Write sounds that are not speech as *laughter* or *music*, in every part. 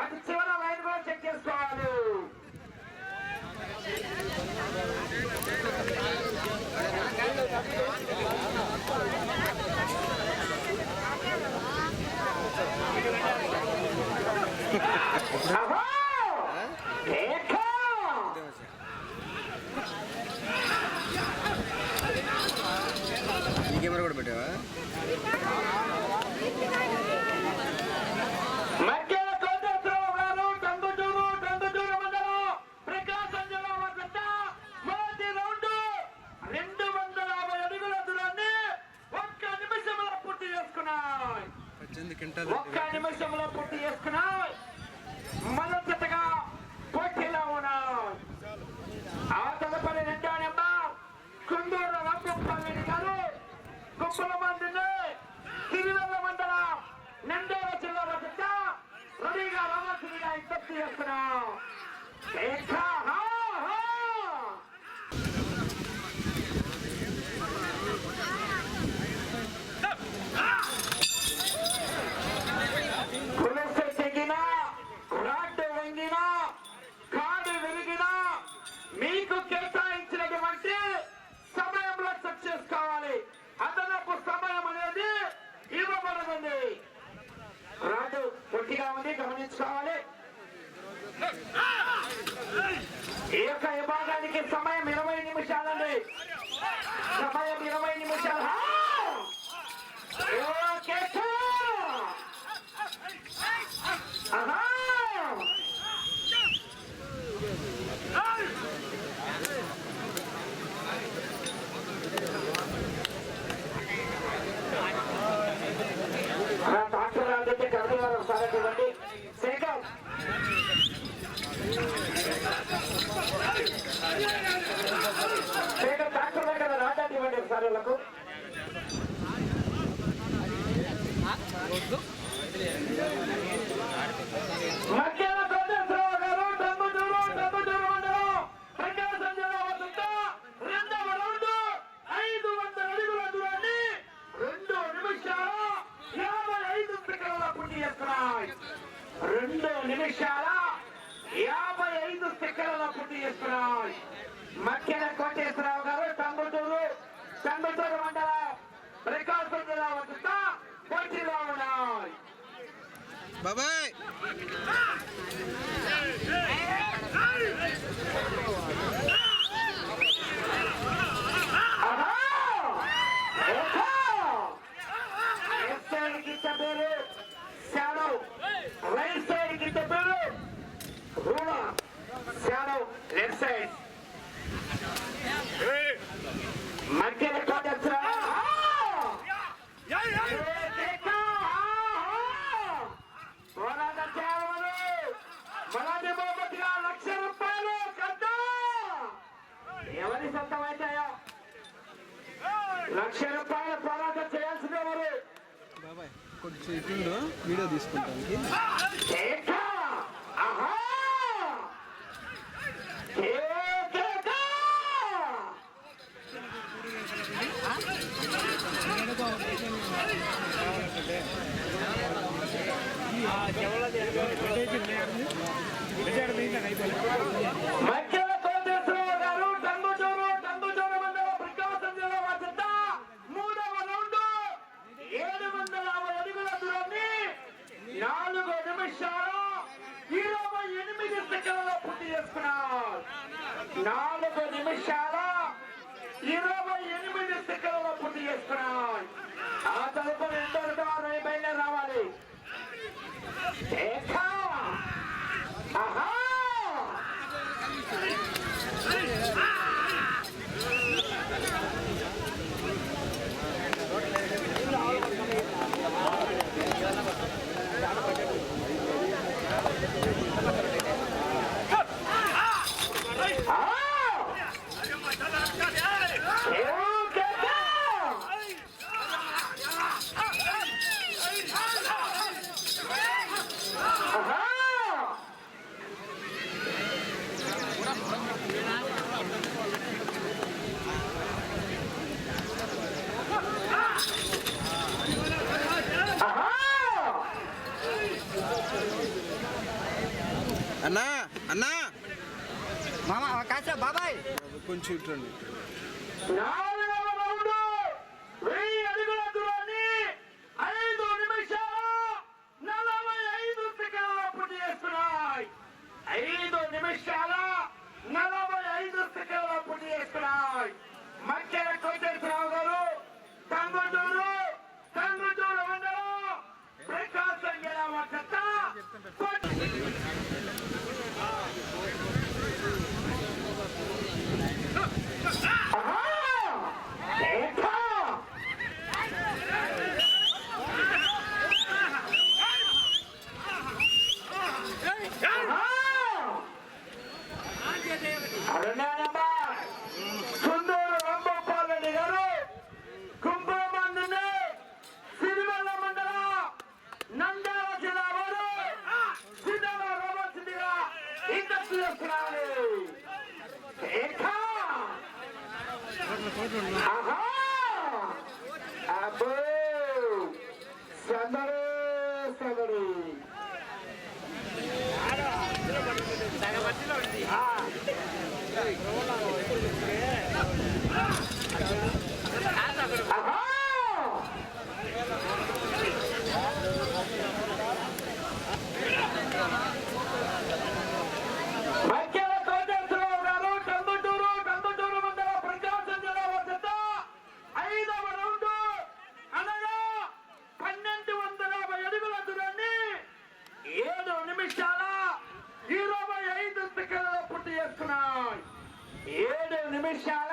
అటు చివర లైన్ కూడా చెక్ చేసుకోవాలి *laughs* Aha! ఒక్క నిమిషం రెండు నిమిషాల యాభై ఐదు సెకండ్లలో పూర్తి చేస్తున్నాం మక్కెల కోటేశ్వరరావు గారు టంగుటూరు టంగుటూరు మండలం ప్రకాశం జిల్లా వద్ద పోటీలో ఉన్నాయి బాబాయ్ Hey! Más కొంచెం ఇట్టండి చేస్తున్నాడు అబ్బో! సదరు సదరు! ఆ! Christian.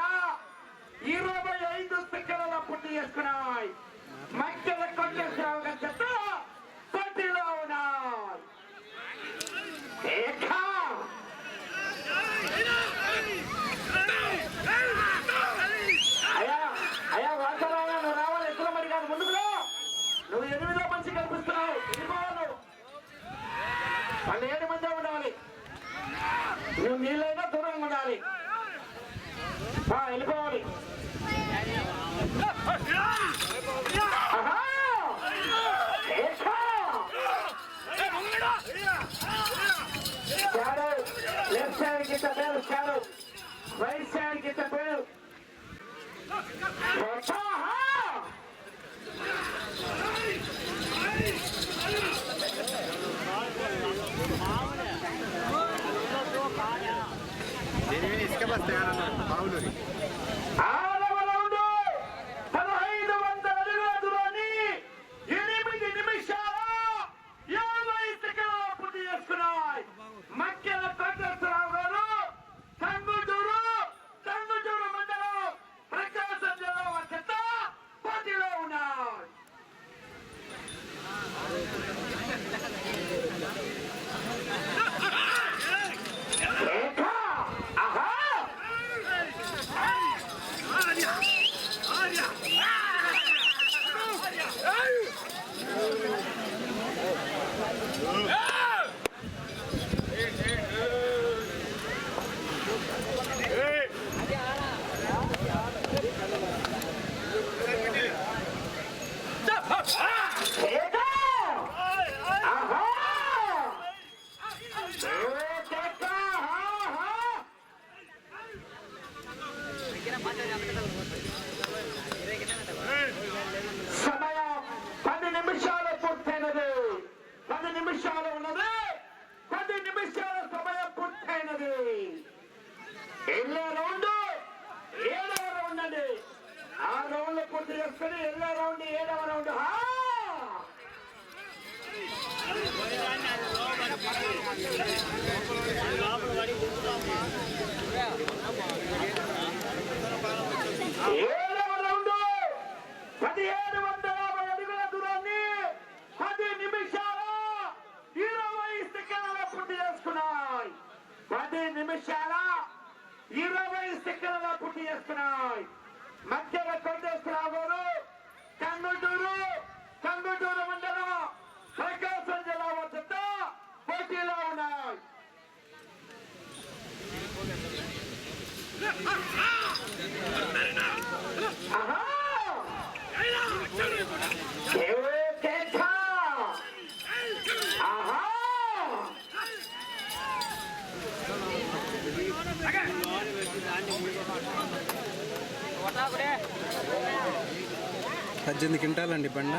బస్తా అవును ఉన్నది ఎల్లో రౌండ్ ఏడవ రౌండ్ అండి. ఆ రౌండ్లో పూర్తి చేసుకుని ఎల్లో రౌండ్ ఏడవ రౌండ్. ఏడవ రౌండ్ పదిహేడవ నిమిషాల ఇరవై సెకండ్ల పుట్టి చేస్తున్నాయి. మధ్య ఎనిమిది క్వింటాలండి బండ.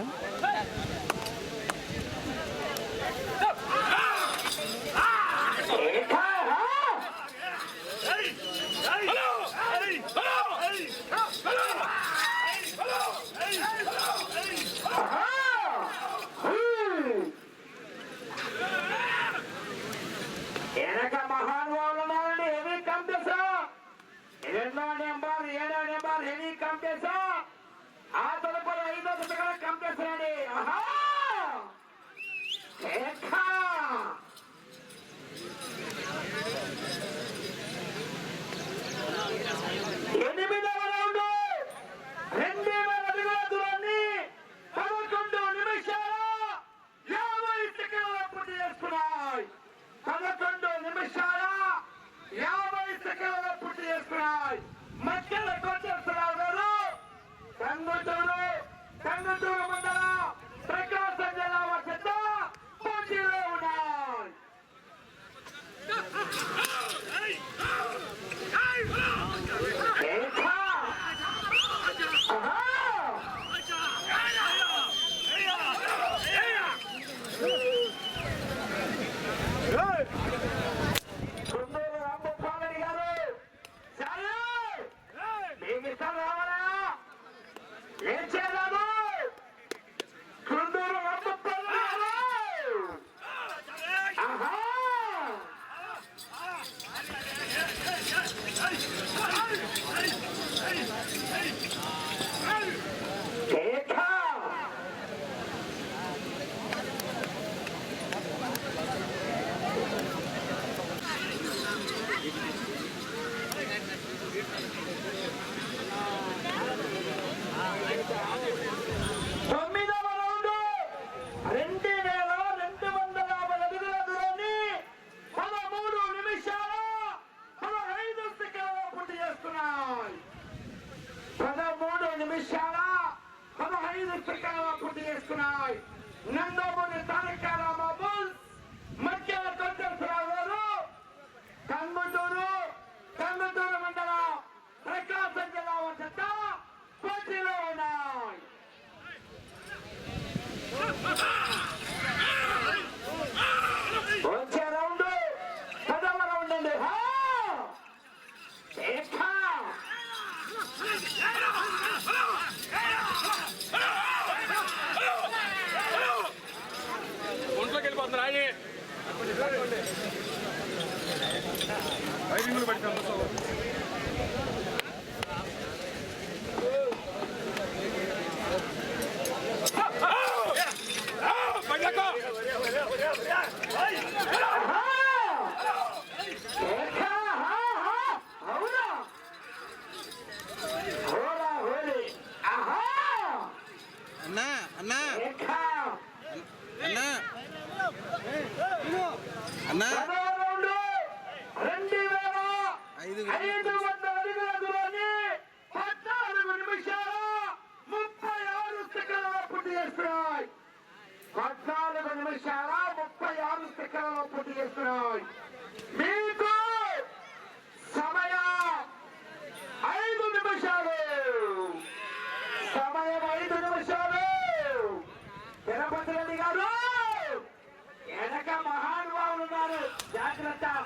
పోరాడతాం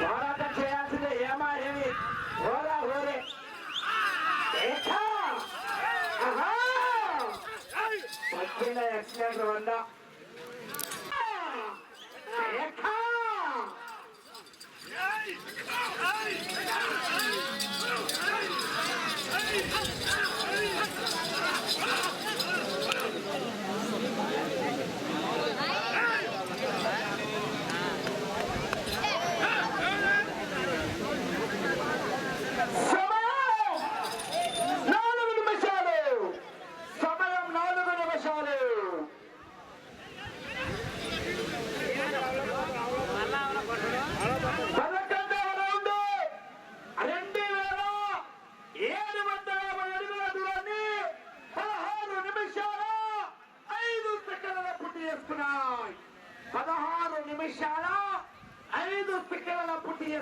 పోరాటం చేయాల్సిందే. ఏమా ఏమి? హోరా హోరే. వచ్చిన ఎక్సలెంట్ వంద.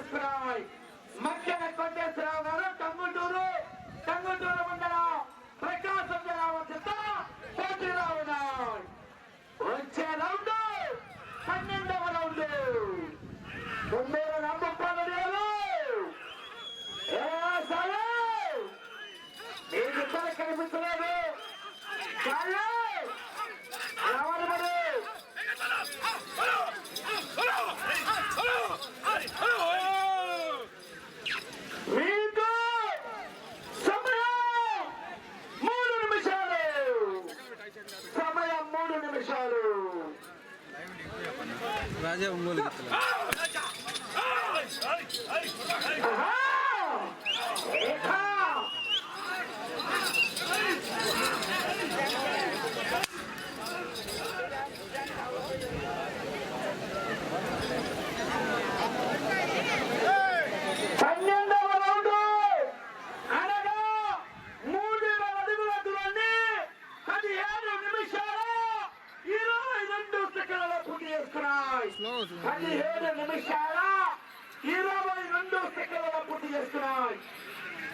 ಕೊಟ್ಟಿಸ್ರಾಯ್ ಮಕ್ಕಳ ಕೊಟ್ಟಿಸ್ರಾವ್ ಅವರು ಟಂಗುಟೂರು ಟಂಗುಟೂರು ಮಂಡಲ ಪ್ರಕಾಶ್ ರಾವ್ ಅಂತ ಕೋಟಿರಾವ್ ನಾಯ್ వచ్చే రౌండ్ పన్నెండవ రౌండ్ తొమ్మిది నమ్మకాలు మీకు ఇక్కడ కనిపించలేదు చాలా రాజా ఒంగోలు పదిహేడు నిమిషాల ఇరవై రెండు సెకండ్ల పూర్తి చేస్తున్నాయి.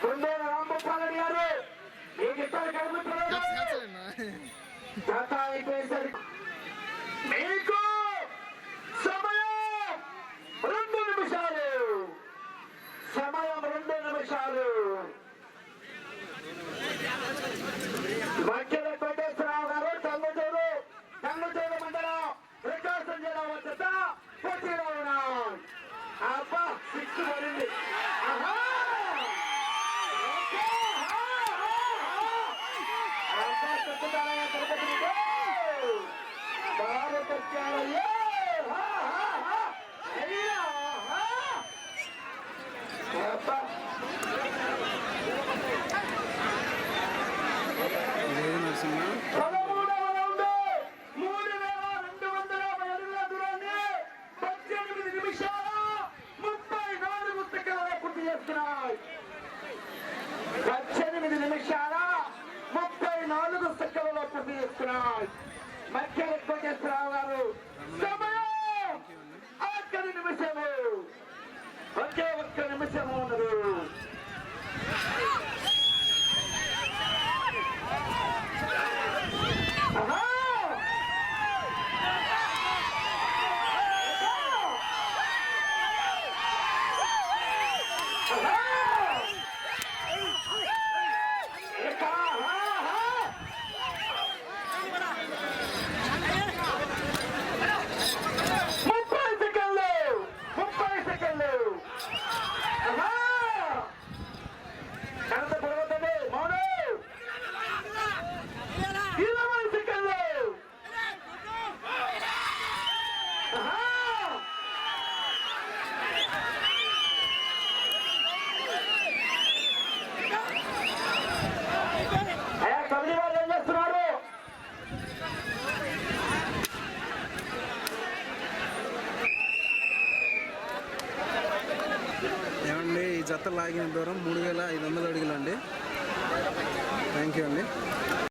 కొందేరు రాంగోపాల్ రెడ్డి గారు ఏ గిట్టాలు కలుగుతున్నారు మీకు సమయం రెండు నిమిషాలు. సమయం రెండు నిమిషాలు. వాక్య చేయడం వచ్చేసా వచ్చేయడం అబ్బా సిక్స్ పడింది. వెంకటేశ్వరరావు గారు. సమయం! ఆఖరి నిమిషము! ఒకే ఒక్క నిమిషము ఉన్నది. ரெண்டு வாரம் மூணு